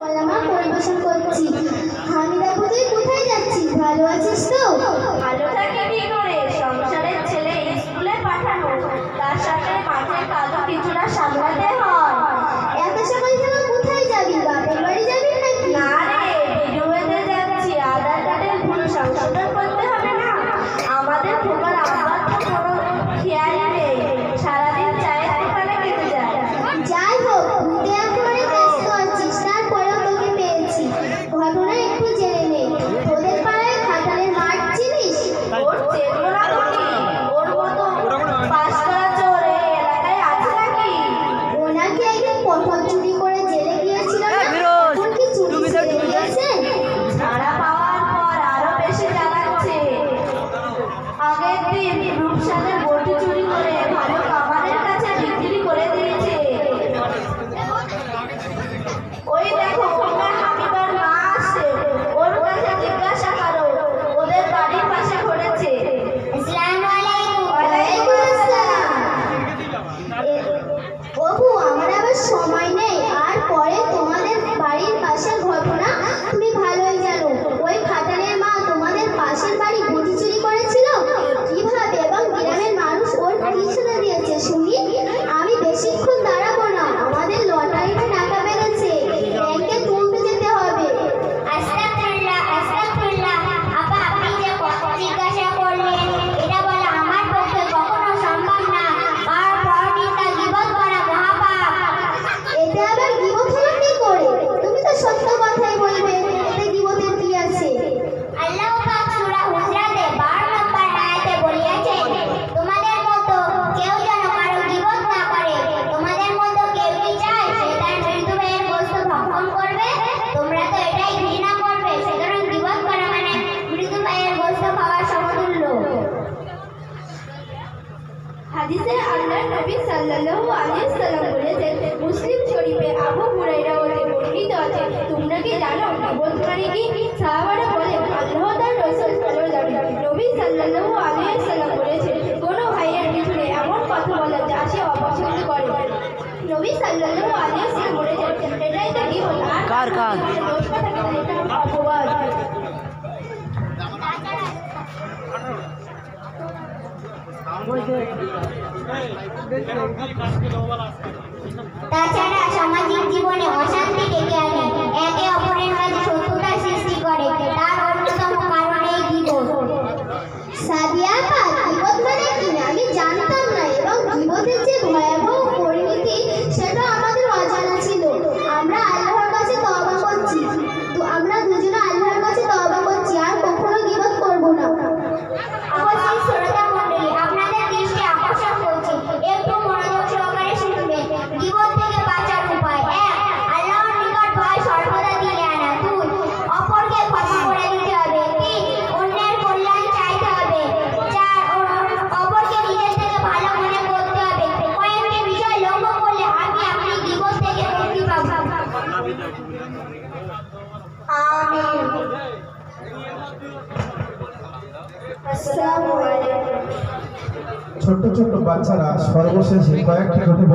মা পরিবেশন করছি। হামিদা কোথায় কোথায় যাচ্ছি ভালো আছিস তো? ভালো থাকি কি করে হাদিসে আল্লাহ নবী সাল্লাল্লাহু আলাইহি সাল্লাম বলেছেন, মুসলিম শরীফে আবু হুরাইরা হতে বর্ণিত আছে, তোমরা কি জানো? বলতে কি সাহাবারা বলেন, আল্লাহ তার রসুল ভালো জানে নবী সাল্লাল্লাহু আলাইহি সাল্লাম বলেছেন, কোনো ভাইয়ের পিছনে এমন কথা বলা যা সে অপছন্দ করে। নবী সাল্লাল্লাহু আলাইহি সাল্লাম বলেছেন, এটাই তো জীবন আর কার কার? তাছাড়া সামাজিক জীবনে অশান্তি ডেকে আনে। ছোট ছোট বাচ্চারা সর্বশেষে কয়েকটি ঘটে